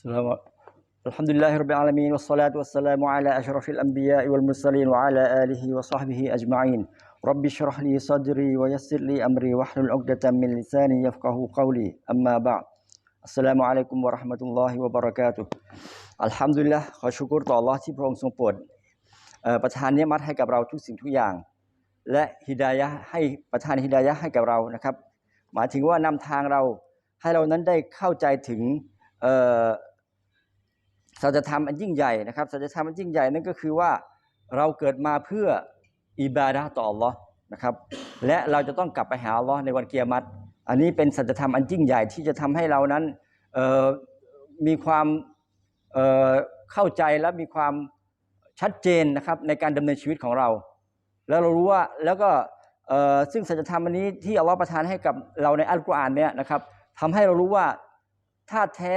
السلام الحمد لله رب العالمين والصلاة والسلام على أشرف الأنبياء والمرسلين وعلى آله وصحبه أجمعين رب اشرح لي صدري ويسر لي أمري واحلل عقدة من لساني يفقه قولي أما بعد السلام عليكم ورحمة الله وبركاته อัลฮัมดุลิลละขอชุกรต่อ Allah ที่พระองค์ทรงโปรดเอ่อประทานเนียมัตให้กับเราทุกสิ่งทุกอย่าง และฮิดายะห์ให้ประทานฮิดายะห์ให้กับเรานะครับ หมายถึงว่านำทางเราให้เรานั้นได้เข้าใจถึงเอ่อ สัจธรรมอันยิ่งใหญ่นะครับสัจธรรมอันยิ่งใหญ่นั่นก็คือว่าเราเกิดมาเพื่ออิบาดะต่อ Allah นะครับ และเราจะต้องกลับไปหา Allah ในวันเกียรติอันนี้เป็นสัจธรรมอันยิ่งใหญ่ที่จะทำให้เรานั้นมีความเเข้าใจและมีความชัดเจนนะครับในการดำเนินชีวิตของเรา แล้วเรารู้ว่าแล้วก็ซึ่งสัจธรรมอันนี้ที่อัลลอฮ์ประทานให้กับเราในอัลกุรอานเนี่ยนะครับทำให้เรารู้ว่าธาตุแท้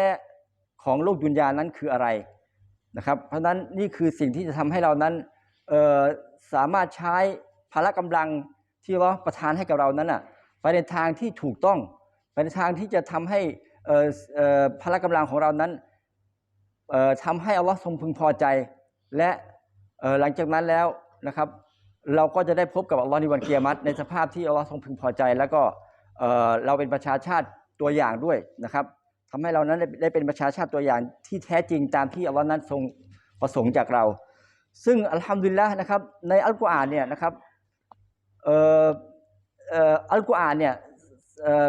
ของโลกดุนยานั้นคืออะไรนะครับ เพราะนั้นนี่คือสิ่งที่จะทำให้เรานั้นสามารถใช้พละกำลังที่อัลลอฮ์ประทานให้กับเรานั้นอะไปในทางที่ถูกต้องไปในทางที่จะทำให้พละกำลังของเรานั้นเอ่อทำให้อัลลอฮ์ทรงพึงพอใจ และหลังจากนั้นแล้วนะครับ เราก็จะได้พบกับอัลลอฮ์ในวันเกียรติในสภาพที่อัลลอฮ์ทรงพึงพอใจ แล้วก็เราเป็นประชาชาติตัวอย่างด้วยนะครับ ทำให้เรานั้นได้เป็นประชาชาติตัวอย่างที่แท้จริงตามที่อัลลอฮ์นั้นทรงประสงค์จากเรา ซึ่งอัลฮัมดุลิลละห์นะครับ ในอัลกุรอานเนี่ยนะครับเอ่อเอ่ออัลกุรอานเนี่ยเอ่อ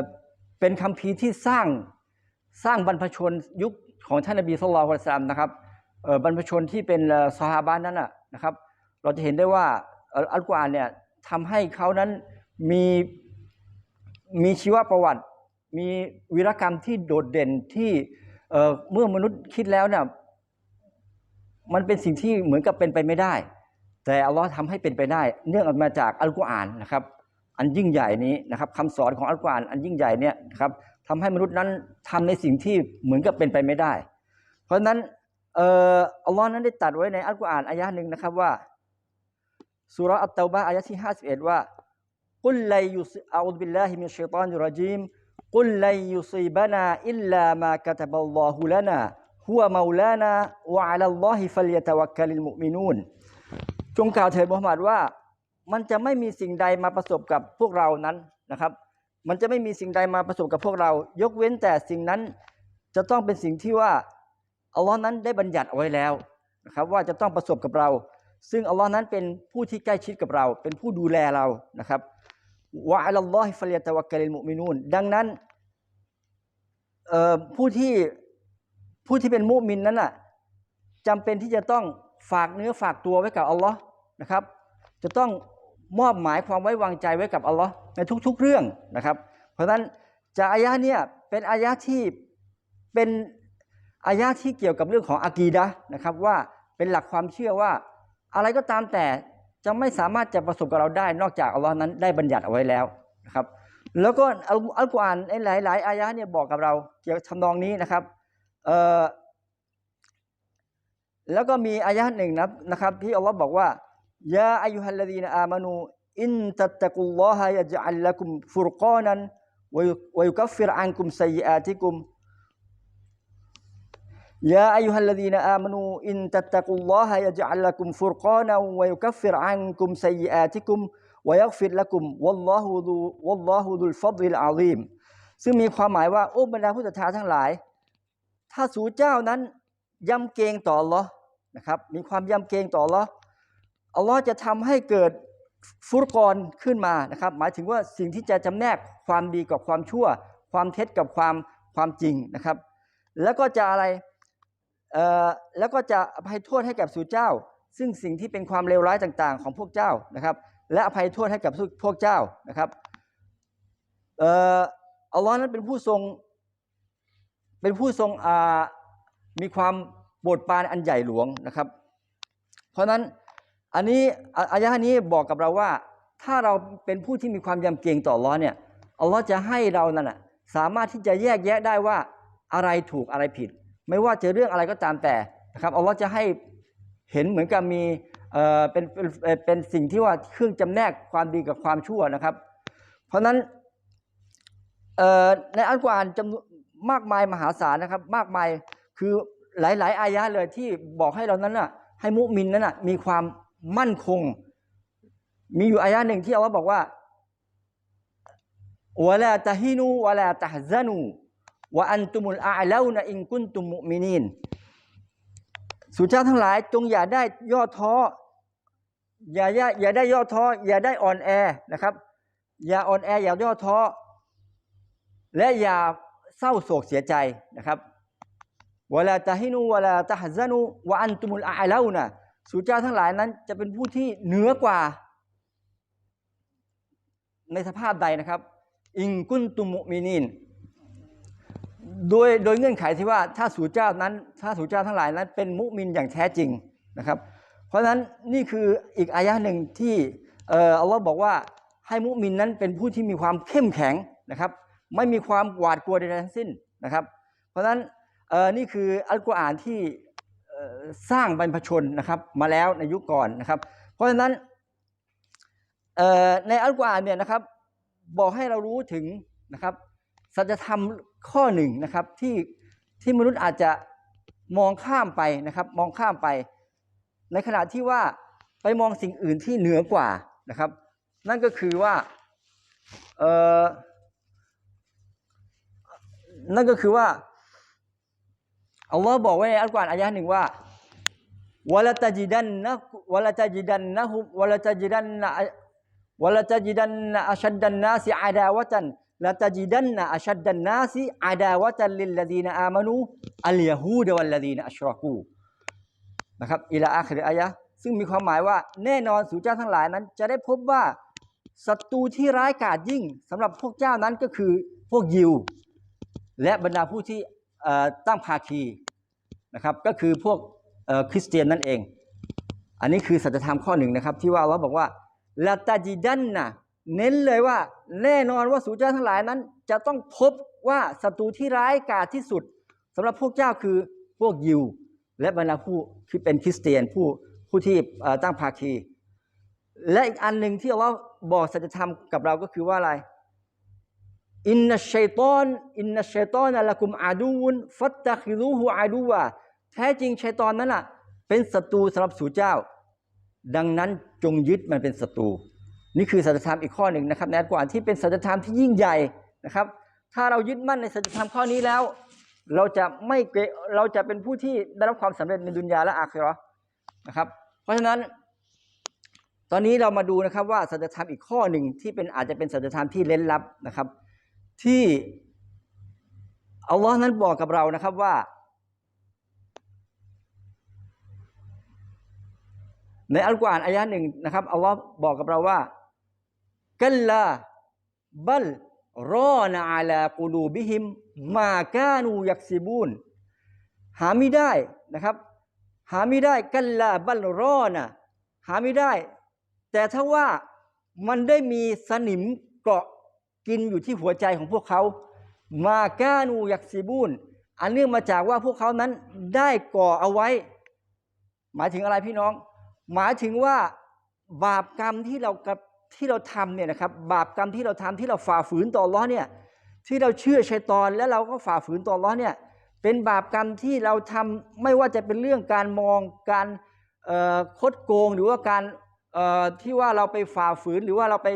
เป็นคัมภีร์ที่สร้างสร้างบรรพชนยุคของท่านนบีสุลต่านสลลัมนะครับเอ่อบรรพชนที่เป็นเอ่อซอฮาบะห์นั้นนะครับ เราจะเห็นได้ว่าอัลกุรอานเนี่ยทำให้เขานั้นมีมีชีวประวัติ มีวีรกรรมที่โดดเด่นที่เมื่อมนุษย์คิดแล้วเนี่ยมันเป็นสิ่งที่เหมือนกับเป็นไปไม่ได้ แต่อัลลอฮ์ทำให้เป็นไปได้ เนื่องมาจากอัลกุรอานนะครับ อันยิ่งใหญ่นี้นะครับคำสอนของอัลกุรอานอันยิ่งใหญ่เนี่ยครับทำให้มนุษย์นั้นทำในสิ่งที่เหมือนกับเป็นไปไม่ได้ เพราะฉะนั้นเอ่ออัลลอฮ์นั้นได้ตัดไว้ในอัลกุรอานอายะห์หนึ่งนะครับว่าสุราอัตตาบะอายะห์ที่51ว่ากุลไลยุซิอาอุบิลลาฮิมินชัยฏอนิรรจีม กุลไลยุซีบะนาอิลลามากะตะบัลลอฮุลานาฮุวะมาลานาวะอะลัลลอฮิฟัลยะตะวักกะลิลมุมินูนจงกล่าวเถิดมุฮัมมัดว่า มันจะไม่มีสิ่งใดมาประสบกับพวกเรานั้นนะครับ มันจะไม่มีสิ่งใดมาประสบกับพวกเรา ยกเว้นแต่สิ่งนั้นจะต้องเป็นสิ่งที่ว่าอัลลอฮ์นั้นได้บัญญัติเอาไว้แล้วนะครับว่าจะต้องประสบกับเรา ซึ่งอัลลอฮ์นั้นเป็นผู้ที่ใกล้ชิดกับเรา เป็นผู้ดูแลเรานะครับ วะอัลลอฮิฟัลยะตะวักกะลิลมุมินูนดังนั้นผู้ที่ผู้ที่เป็นมุมินนั้นน่ะจำเป็นที่จะต้องฝากเนื้อฝากตัวไว้กับอัลลอฮ์นะครับ จะต้องมอบหมายความไว้วางใจไว้กับอัลลอฮ์ในทุก ๆ เรื่องนะครับ เพราะฉะนั้นจากอายะเนี่ยเป็นอายะที่เป็นอายะที่เกี่ยวกับเรื่องของอากีดะนะครับว่าเป็นหลักความเชื่อว่าอะไรก็ตามแต่ จะไม่สามารถจะประสบกับเราได้นอกจากอัลลอฮ์นั้นได้บัญญัติเอาไว้แล้วนะครับ แล้วก็อัลกุรอานในหลายๆอายะเนี่ยบอกกับเราเกี่ยวกับทำนองนี้นะครับเอ่อแล้วก็มีอายะหนึ่งนะนะครับที่อัลลอฮ์บอกว่ายาอายุฮัลลดีนอามานูอินตัตตะกุลลอฮะยะจัลละกุมฟุรกานันวยุกัฟฟิรอันกุมไซยอาติกุม يا أيها الذين آمنوا إن تتقوا الله يجعل لكم فرقانا ويكفر عنكم سيئاتكم ويغفر لكم والله ذو والله ذو الفضل العظيم ซึ่งมีความหมายว่า โอ้บรรดาผู้ศรัทธาทั้งหลาย ถ้าสู่เจ้านั้นยำเกรงต่ออัลลอฮ์นะครับ มีความยำเกรงต่ออัลลอฮ์อัลลอฮ์จะทำให้เกิดฟุรกรขึ้นมานะครับ หมายถึงว่าสิ่งที่จะจำแนกความดีกับความชั่ว ความเท็จกับความความจริงนะครับ แล้วก็จะอะไรเอ่อ แล้วก็จะอภัยโทษให้กับสู่เจ้า ซึ่งสิ่งที่เป็นความเลวร้ายต่างๆ ของพวกเจ้านะครับ และอภัยโทษให้กับพวกเจ้านะครับเอ่ออัลลอฮ์นั้นเป็นผู้ทรงเป็นผู้ทรงอ่ามีความโปรดปรานอันใหญ่หลวงนะครับ เพราะฉะนั้นอันนี้อายะห์นี้บอกกับเราว่า ถ้าเราเป็นผู้ที่มีความยำเกรงต่ออัลลอฮ์เนี่ยอัลลอฮ์จะให้เรานั่นนะสามารถที่จะแยกแยะได้ว่าอะไรถูกอะไรผิด ไม่ว่าจะเรื่องอะไรก็ตามแต่นะครับอัลลอฮ์จะให้เห็นเหมือนกับมีเอ่อเป็นเป็นเป็นสิ่งที่ว่าเครื่องจำแนกความดีกับความชั่วนะครับ เพราะฉะนั้นเอ่อในอัลกุรอานจำนวนมากมายมหาศาลนะครับ มากมายคือหลาย ๆ อายะเลยที่บอกให้เรานั้นน่ะให้มุมินนั้นน่ะมีความมั่นคง มีอยู่อายะหนึ่งที่อัลลอฮ์บอกว่าวะลาตะฮินูวะลาตะฮซานู วะอันตุมุลอาลาวนะอินกุนตุมุมินีนสู่เจ้าทั้งหลายจงอย่าได้ย่อท้ออย่าอย่าอย่าได้ย่อท้ออย่าได้อ่อนแอนะครับ อย่าอ่อนแออย่าย่อท้อและอย่าเศร้าโศกเสียใจนะครับวลาตะฮินูวลาตะฮซานูวะอันตุมุลอาลาวนะสู่เจ้าทั้งหลายนั้น จะเป็นผู้ที่เหนือกว่า ในสภาพใดนะครับ อิงกุนตุมุมินีน โดยโดยเงื่อนไขที่ว่าถ้าสู่เจ้านั้นถ้าสู่เจ้าทั้งหลายนั้น เป็นมุมินอย่างแท้จริงนะครับ เพราะฉะนั้นนี่คืออีกอายะหนึ่งที่เอ่ออัลลอฮ์บอกว่าให้มุมินนั้นเป็นผู้ที่มีความเข้มแข็งนะครับ ไม่มีความหวาดกลัวใดทั้งสิ้นนะครับ เพราะฉะนั้นเอ่อนี่คืออัลกุรอานที่สร้างบรรพชนนะครับมาแล้วในยุคก่อนนะครับ เพราะฉะนั้นเอ่อในอัลกุรอานเนี่ยนะครับบอกให้เรารู้ถึงนะครับสัจธรรม ข้อหนึ่งนะครับที่ที่มนุษย์อาจจะมองข้ามไปนะครับมองข้ามไป ในขณะที่ว่าไปมองสิ่งอื่นที่เหนือกว่านะครับ นั่นก็คือว่าเออนั่นก็คือว่าอัลลอฮ์บอกไว้ในอัลกุรอานอายะห์หนึ่งว่าวะละตะจิดันนะวะละตะจิดันนะฮุวะละตะจิดันนะวะละตะจิดันนะอัชัดดันนาสิอาดาวะตัน ละตจิดันนะอัชดันนาสิอาดาวะตันลิลลดีนอามานูอัลยะฮูดวัลลดีนอัชรอกูนะครับอิลาอาคริอายะซึ่งมีความหมายว่าแน่นอนสู่เจ้าทั้งหลายนั้น จะได้พบว่าศัตรูที่ร้ายกาจยิ่งสำหรับพวกเจ้านั้นก็คือพวกยิว และบรรดาผู้ที่ตั้งภาคีนะครับก็คือพวกคริสเตียนนั่นเอง อันนี้คือสัจธรรมข้อหนึ่งนะครับ ที่ว่าเราบอกว่าละตาจิดันนะ เน้นเลยว่าแน่นอนว่าสูเจ้าทั้งหลายนั้น จะต้องพบว่าศัตรูที่ร้ายกาจที่สุดสำหรับพวกเจ้าคือพวกยิว และบรรดาผู้ที่เป็นคริสเตียนผู้ผู้ที่ตั้งภาคี และอีกอันหนึ่งที่เราบอกสัจธรรมกับเราก็คือว่าอะไรอินนัชชัยตอนอินนัชชัยตอนละกุมอาดูนฟัตตะคิรูฮูอาดูวะแท้จริงชัยตอนนั้นอะ เป็นศัตรูสำหรับสู่เจ้า ดังนั้นจงยึดมันเป็นศัตรู นี่คือสัจธรรมอีกข้อหนึ่งนะครับในอัลกุรอานที่เป็นสัจธรรมที่ยิ่งใหญ่นะครับ ถ้าเรายึดมั่นในสัจธรรมข้อนี้แล้ว เราจะไม่เราจะเป็นผู้ที่ได้รับความสำเร็จในดุนยาและอาคิราะห์นะครับ เพราะฉะนั้น ตอนนี้เรามาดูนะครับว่าสัจธรรมอีกข้อหนึ่งที่เป็นอาจจะเป็นสัจธรรมที่เล้นลับนะครับ ที่อัลลอฮ์นั้นบอกกับเรานะครับว่าในอัลกุรอานอายะหนึ่งนะครับอัลลอฮ์บอกกับเราว่า กัลลาบัลรอนอาลากูลูบิฮิม มากานูยักซิบูนหาไม่ได้นะครับ หาไม่ได้กัลลาบัลรอนะหาไม่ได้ แต่ถ้าว่ามันได้มีสนิมเกาะกินอยู่ที่หัวใจของพวกเขา มากานูยักซิบูนอันเนื่องมาจากว่าพวกเขานั้นได้ก่อเอาไว้ หมายถึงอะไรพี่น้อง หมายถึงว่าบาปกรรมที่เรากับ ที่เราทำเนี่ยนะครับบาปกรรมที่เราทำที่เราฝ่าฝืนต่ออัลเลอฮ์เนี่ยที่เราเชื่อชัยตอนแล้วเราก็ฝ่าฝืนต่ออัลเลอฮ์เนี่ยเป็นบาปกรรมที่เราทำไม่ว่าจะเป็นเรื่องการมองการคดโกงหรือว่าการที่ว่าเราไปฝ่าฝืนหรือว่าเราไป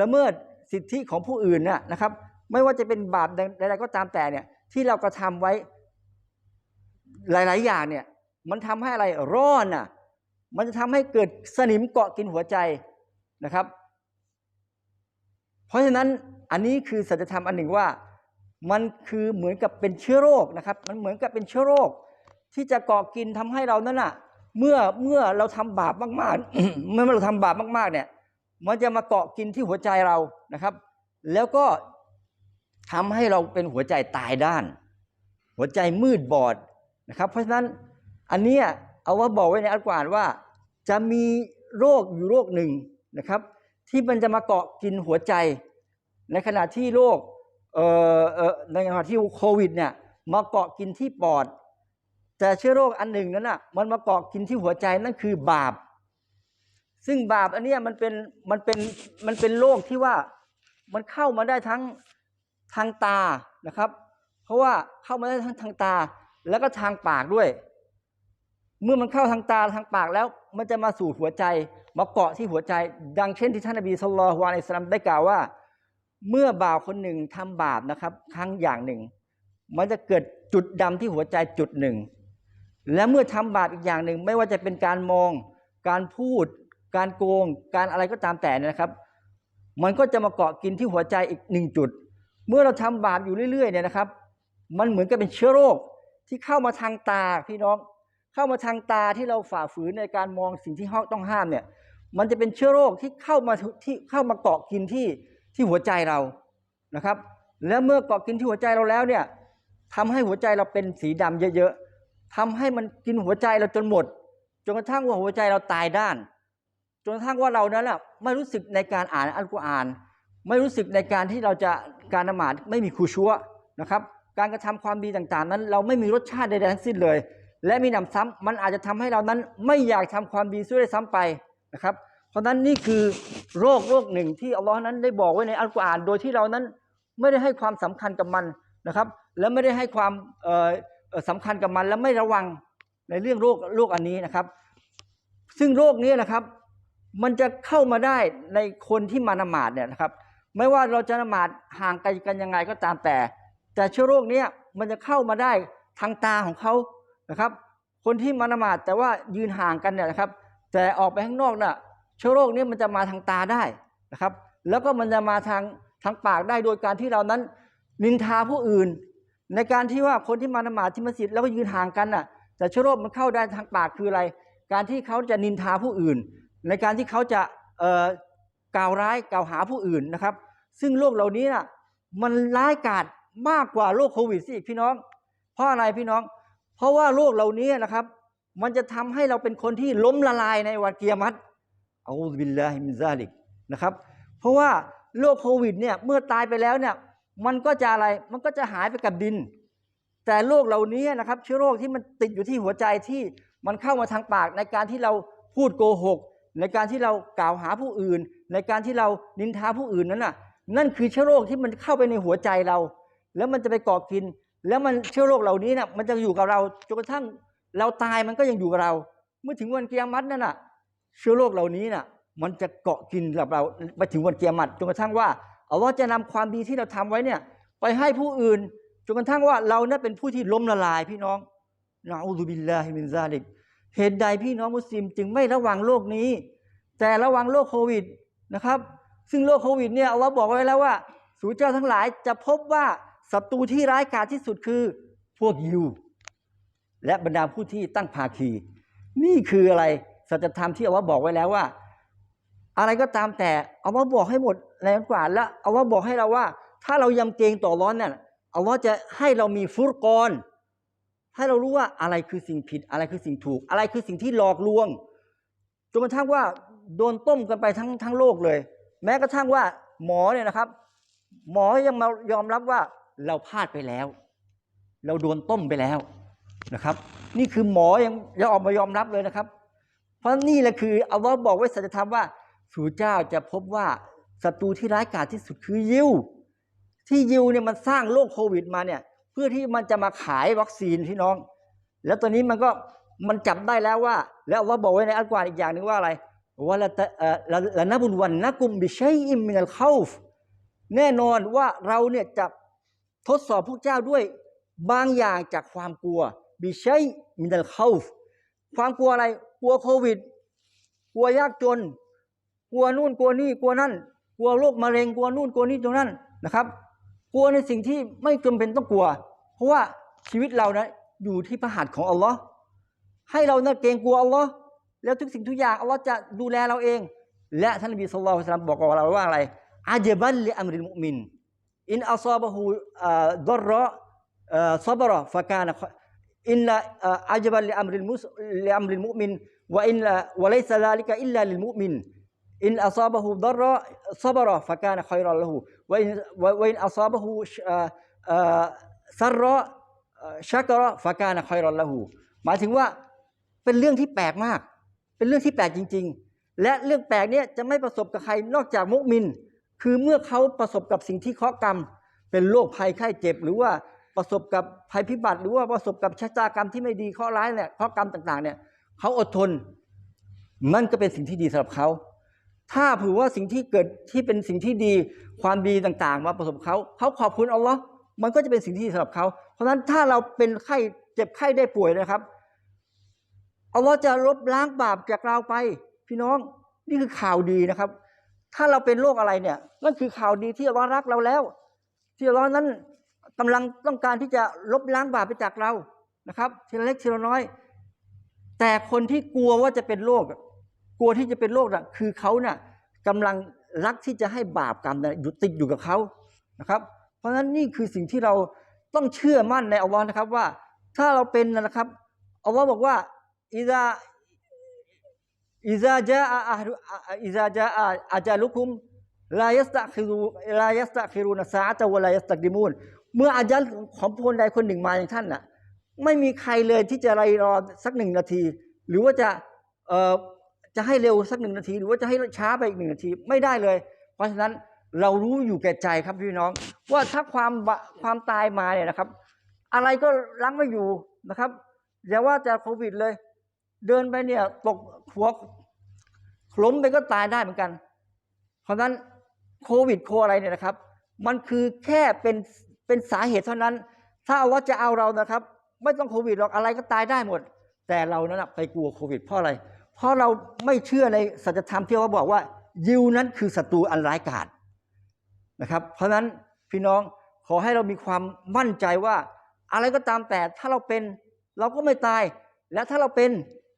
ละเมิดสิทธิของผู้อื่นน่ะนะครับ ไม่ว่าจะเป็นบาปใดๆก็ตามแต่เนี่ยที่เรากระทำไว้หลาย ๆ อย่างเนี่ยมันทำให้อะไรร้อนน่ะมันจะทำให้เกิดสนิมเกาะกินหัวใจนะครับ เพราะฉะนั้นอันนี้คือสัจธรรมอันหนึ่งว่า มันคือเหมือนกับเป็นเชื้อโรคนะครับ มันเหมือนกับเป็นเชื้อโรค ที่จะเกาะกินทำให้เรานั่นน่ะ เมื่อเมื่อเราทำบาปมากๆ เมื่อเราทำบาปมากๆ เนี่ย มันจะมาเกาะกินที่หัวใจเรานะครับ แล้วก็ทำให้เราเป็นหัวใจตายด้าน หัวใจมืดบอดนะครับ เพราะฉะนั้นอันนี้เอาว่าบอกไว้ในอัลกุรอานว่า จะมีโรคอยู่โรคหนึ่งนะครับ ที่มันจะมาเกาะกินหัวใจ ในขณะที่โรคในขณะที่โควิดเนี่ยมาเกาะกินที่ปอด แต่เชื้อโรคอันหนึ่งนั้นน่ะมันมาเกาะกินที่หัวใจนั่นคือบาป ซึ่งบาปอันนี้มันเป็นมันเป็นมันเป็นโรคที่ว่ามันเข้ามาได้ทั้งทางตานะครับ เพราะว่าเข้ามาได้ทั้งทางตาแล้วก็ทางปากด้วย เมื่อมันเข้าทางตาทางปากแล้ว มันจะมาสู่หัวใจ มาเกาะที่หัวใจ ดังเช่นที่ท่านนบีสุลต่านวาในสลัมได้กล่าวว่า เมื่อบ่าวคนหนึ่งทำบาปนะครับ ครั้งอย่างหนึ่ง มันจะเกิดจุดดำที่หัวใจจุดหนึ่ง และเมื่อทำบาปอีกอย่างหนึ่ง ไม่ว่าจะเป็นการมอง การพูด การโกง การอะไรก็ตามแต่นยนะครับ มันก็จะมาเกาะกินที่หัวใจอีกหนึ่งจุด เมื่อเราทำบาปอยู่เรื่อยๆเนี่ยนะครับ มันเหมือนกับเป็นเชื้อโรคที่เข้ามาทางตาพี่น้อง เข้ามาทางตาที่เราฝ่าฝืนในการมองสิ่งที่ต้องห้ามเนี่ย มันจะเป็นเชื้อโรคที่เข้ามาที่เข้ามาเกาะกินที่ที่หัวใจเรานะครับ แล้วเมื่อเกาะกินที่หัวใจเราแล้วเนี่ยทำให้หัวใจเราเป็นสีดำเยอะๆทำให้มันกินหัวใจเราจนหมดจนกระทั่งว่าหัวใจเราตายด้านจนกระทั่งว่าเรานั้นแหละไม่รู้สึกในการอ่านอัลกุรอาน ไม่รู้สึกในการที่เราจะการนมาดไม่มีครูชัวนะครับ การกระทำความดีต่างๆ นั้น เราไม่มีรสชาติใดๆทั้งสิ้นเลย และมีหนำซ้ำมันอาจจะทำให้เรานั้นไม่อยากทำความดีด้วยซ้ำไปนะครับ เพราะฉะนั้นนี่คือโรคโรคหนึ่งที่อัลลอฮ์นั้นได้บอกไว้ในอัลกุรอาน โดยที่เรานั้นไม่ได้ให้ความสำคัญกับมันนะครับ และไม่ได้ให้ความเอ่อเอ่อสำคัญกับมันและไม่ระวังในเรื่องโรคโรคอันนี้นะครับ ซึ่งโรคนี้นะครับ มันจะเข้ามาได้ในคนที่มานมาดเนี่ยนะครับ ไม่ว่าเราจะนมาดห่างไกลกันยังไงก็ตามแต่ แต่เชื้อโรคนี้มันจะเข้ามาได้ทางตาของเขา นะครับ คนที่มานมาดแต่ว่ายืนห่างกันเนี่ยนะครับ แต่ออกไปข้างนอกน่ะเชื้อโรคนี้มันจะมาทางตาได้นะครับ แล้วก็มันจะมาทางทางปากได้โดยการที่เรานั้นนินทาผู้อื่น ในการที่ว่าคนที่มานมาดที่มัสยิดแล้วก็ยืนห่างกันน่ะแต่เชื้อโรคมันเข้าได้ทางปากคืออะไร การที่เขาจะนินทาผู้อื่น ในการที่เขาจะเอ่อกล่าวร้ายกล่าวหาผู้อื่นนะครับ ซึ่งโรคเหล่านี้น่ะมันร้ายกาจมากกว่าโรคโควิดสิพี่น้อง เพราะอะไรพี่น้อง เพราะว่าโรคเหล่านี้นะครับ มันจะทำให้เราเป็นคนที่ล้มละลายในวันเกียรติเอาบิลลาฮิมิซาลิกนะครับ เพราะว่าโรคโควิดเนี่ยเมื่อตายไปแล้วเนี่ยมันก็จะอะไรมันก็จะหายไปกับดิน แต่โรคเหล่านี้นะครับเชื้อโรคที่มันติดอยู่ที่หัวใจที่มันเข้ามาทางปากในการที่เราพูดโกหก ในการที่เรากล่าวหาผู้อื่น ในการที่เรานินทาผู้อื่นนั้นน่ะนั่นคือเชื้อโรคที่มันเข้าไปในหัวใจเรา แล้วมันจะไปก่อกิน แล้วมันเชื้อโรคเหล่านี้น่ะมันจะอยู่กับเราจนกระทั่งเราตายมันก็ยังอยู่กับเรา เมื่อถึงวันเกียรตินั่นน่ะ เชื้อโรคเหล่านี้น่ะ มันจะเกาะกินกับเราไปถึงวันเกียรติจนกระทั่งว่าเอัลลอฮ์จะนำความดีที่เราทำไว้เนี่ย ไปให้ผู้อื่นจนกระทั่งว่าเราเนี่ยเป็นผู้ที่ล้มละลายพี่น้องนะอูซุบิลลาฮิมินซาลิกเหตุใดพี่น้องมุสลิมจึงไม่ระวังโรคนี้ แต่ระวังโรคโควิดนะครับ ซึ่งโรคโควิดเนี่ยเอัลลอฮ์บอกไว้แล้วว่า สูเจ้าทั้งหลายจะพบว่า ศัตรูที่ร้ายกาจที่สุดคือพวกยิว และบรรดาผู้ที่ตั้งภาคี นี่คืออะไรสัจธรรมที่อัลลอฮ์บอกไว้แล้วว่า อะไรก็ตามแต่เอัลลอฮ์บอกให้หมดในอัลกุรอาแล้วอัลลอฮ์บอกให้เราว่า ถ้าเรายำเกรงต่อร้อนเนี่ยเอัลลอฮ์จะให้เรามีฟุรกรให้เรารู้ว่าอะไรคือสิ่งผิดอะไรคือสิ่งถูก อะไรคือสิ่งที่หลอกลวงจนกระทั่งว่าโดนต้มกันไปทั้งทั้งโลกเลย แม้กระทั่งว่าหมอเนี่ยนะครับ หมอยังมายอมรับว่า เราพลาดไปแล้ว เราโดนต้มไปแล้วนะครับ นี่คือหมอยังยังออกมายอมรับเลยนะครับ เพราะนี่แหละคืออัลลอฮ์บอกไว้สัจธรรมว่าสู่เจ้าจะพบว่าศัตรูที่ร้ายกาจที่สุดคือยิวที่ยิวเนี่ยมันสร้างโรคโควิดมาเนี่ย เพื่อที่มันจะมาขายวัคซีนพี่น้อง แล้วตอนนี้มันก็มันจับได้แล้วว่า แล้วอัลลอฮ์บอกไว้ในอัลกุรอานอีกอย่างหนึ่งว่าอะไรว่าละตะเออละละนะบุญวันนะกุมบิชัยอิมมินัลเข้าฟแน่นอนว่าเราเนี่ยจะ ทดสอบพวกเจ้าด้วยบางอย่างจากความกลัวบิชัยมินัลเข้าฟความกลัวอะไร กลัวโควิด กลัวยากจน กลัวนู่นกลัวนี่กลัวนั่น กลัวโรคมะเร็งกลัวนู่นกลัวนี่ตรงนั้นนะครับ กลัวในสิ่งที่ไม่จำเป็นต้องกลัว เพราะว่าชีวิตเรานะอยู่ที่พระหัตถ์ของอัลลอฮ์ให้เรานะเกรงกลัวอัลลอฮ์แล้วทุกสิ่งทุกอย่างอัลลอฮ์จะดูแลเราเอง และท่านนบีสุลต่านละบอกกับเราว่าอะไรอาเจบันลิอัมริลมุมิน อินอัซาบะฮูดรอซับรอฟะกานะอินละอาจบันลิอัมริลมุสลิอัมริลมุมินวะอินละวะไลซะซาลิกะอิลลาลิลมุมินอินอัซาบะฮูดรอซับรอฟะกานะคอยรอละหูวะอินวะอินอัซาบะฮูซัรรอชักรอฟะกานะคอยรอละหูหมายถึงว่าเป็นเรื่องที่แปลกมาก เป็นเรื่องที่แปลกจริง ๆ และเรื่องแปลกเนี้ยจะไม่ประสบกับใครนอกจากมุมิน คือเมื่อเขาประสบกับสิ่งที่เคราะกรรม เป็นโรคภัยไข้เจ็บ หรือว่าประสบกับภัยพิบัติ หรือว่าประสบกับชะตากรรมที่ไม่ดีข้อร้ายเนี่ยข้อกรรมต่าง ๆ เนี่ยเขาอดทนมันก็เป็นสิ่งที่ดีสำหรับเขาถ้าผือว่าสิ่งที่เกิดที่เป็นสิ่งที่ดีความดีต่างๆ มาประสบเขาเขาขอบคุณอัลลอฮ์มันก็จะเป็นสิ่งที่ดีสำหรับเขา เพราะฉะนั้นถ้าเราเป็นไข้เจ็บไข้ได้ป่วยนะครับอัลลอฮ์จะลบล้างบาปจากเราไป พี่น้องนี่คือข่าวดีนะครับ ถ้าเราเป็นโรคอะไรเนี่ยนั่นคือข่าวดีที่อัลลอฮ์รักเราแล้ว ที่อัลลอฮ์นั้นกำลังต้องการที่จะลบล้างบาปไปจากเรานะครับทีละเล็กทีละน้อย แต่คนที่กลัวว่าจะเป็นโรคกลัวที่จะเป็นโรคน่ะคือเขาน่ะกำลังรักที่จะให้บาปกรรมน่ะอยู่ติดอยู่กับเขานะครับ เพราะฉะนั้นนี่คือสิ่งที่เราต้องเชื่อมั่นในอัลลอฮ์นะครับว่า ถ้าเราเป็นนะครับอัลลอฮ์บอกว่าอิซาอิซาจาอะฮดุอิซา จาอะอาจาลุคุมลายสตะคิรูลายสตะคิรูนซาอะตะวะลายสตักดิมูนเมื่ออาจารย์ของคนใดคนหนึ่งมาอย่างท่านน่ะไม่มีใครเลยที่จะไรรอสักหนึ่งนาที หรือว่าจะเอ่อจะให้เร็วสักหนึ่งนาที หรือว่าจะให้ช้าไปอีกหนึ่งนาทีไม่ได้เลย เพราะฉะนั้นเรารู้อยู่แก่ใจครับพี่น้อง ว่าถ้าความความตายมาเนี่ยนะครับ อะไรก็ล้างไม่อยู่นะครับอย่าว่าแต่โควิดเลย เดินไปเนี่ยตกหัว ล้มไปก็ตายได้เหมือนกัน เพราะนั้นโควิดโคอะไรเนี่ยนะครับ มันคือแค่เป็นเป็นสาเหตุเท่านั้น ถ้าอัลเลาจะเอาเรานะครับ ไม่ต้องโควิดหรอกอะไรก็ตายได้หมด แต่เรานั้นนะไปกลัวโควิด เพราะอะไร เพราะเราไม่เชื่อในสัจธรรมที่เขาบอกว่า ยิวนั้นคือศัตรูอันร้ายกาจนะครับ เพราะฉะนั้นพี่น้องขอให้เรามีความมั่นใจว่า อะไรก็ตามแต่ถ้าเราเป็นเราก็ไม่ตาย และถ้าเราเป็น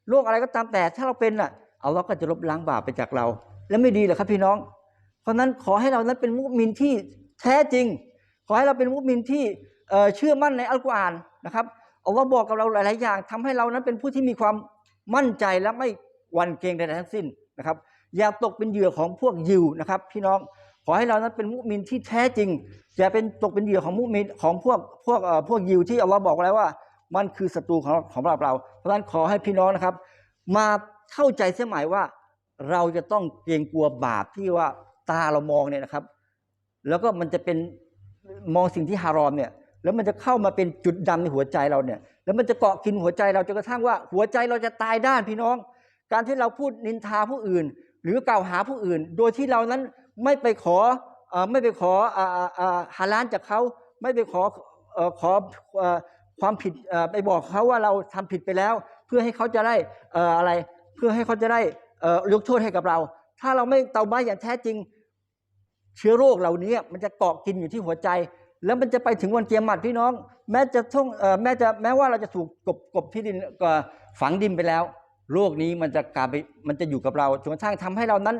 โรคอะไรก็ตามแต่ถ้าเราเป็นน่ะ อาเราก็จะลบล้างบาปไปจากเรา และไม่ดีเหรอครับพี่น้อง เพราะนั้นขอให้เรานั้นเป็นมุสลิมที่แท้จริง ขอให้เราเป็นมุสลิมที่เชื่อมั่นในอัลกุรอานนะครับอัลลอฮ์บอกกับเราหลาย ๆ อย่างทำให้เรานั้นเป็นผู้ที่มีความมั่นใจและไม่หวั่นเกรงใดๆทั้งสิ้นนะครับ อย่าตกเป็นเหยื่อของพวกยิวนะครับ พี่น้องขอให้เรานั้นเป็นมุสลิมที่แท้จริง อย่าเป็นตกเป็นเหยื่อของมุสลิมของพวกพวกพวกยิวที่อัลลอฮ์บอกไว้แล้วว่า มันคือศัตรูของของเราเรา เพราะฉะนั้นขอให้พี่น้องนะครับ มา เข้าใจเสียหมายว่า เราจะต้องเกรงกลัวบาปที่ว่าตาเรามองเนี่ยนะครับ แล้วก็มันจะเป็นมองสิ่งที่ฮารอมเนี่ย แล้วมันจะเข้ามาเป็นจุดดำในหัวใจเราเนี่ย แล้วมันจะเกาะกินหัวใจเราจนกระทั่งว่า หัวใจเราจะตายด้านพี่น้อง การที่เราพูดนินทาผู้อื่น หรือกล่าวหาผู้อื่น โดยที่เรานั้นไม่ไปขอไม่ไปขอฮาลานจากเขาไม่ไปขอขอความผิดไปบอกเขาว่าเราทำผิดไปแล้ว เพื่อให้เขาจะได้อะไร พื่อให้เขาจะได้เอ่อยกโทษให้กับเรา ถ้าเราไม่เตาบ้าอย่างแท้จริง เชื้อโรคเหล่านี้มันจะเกาะกินอยู่ที่หัวใจ แล้วมันจะไปถึงวันเกียรมัดพี่น้อง แม้จะท่องเอ่อแม้จะแม้ว่าเราจะถูกกบกบที่ดินฝังดินไปแล้ว โรคนี้มันจะกลายไปมันจะอยู่กับเราจนกระทั่งทำให้เรานั้น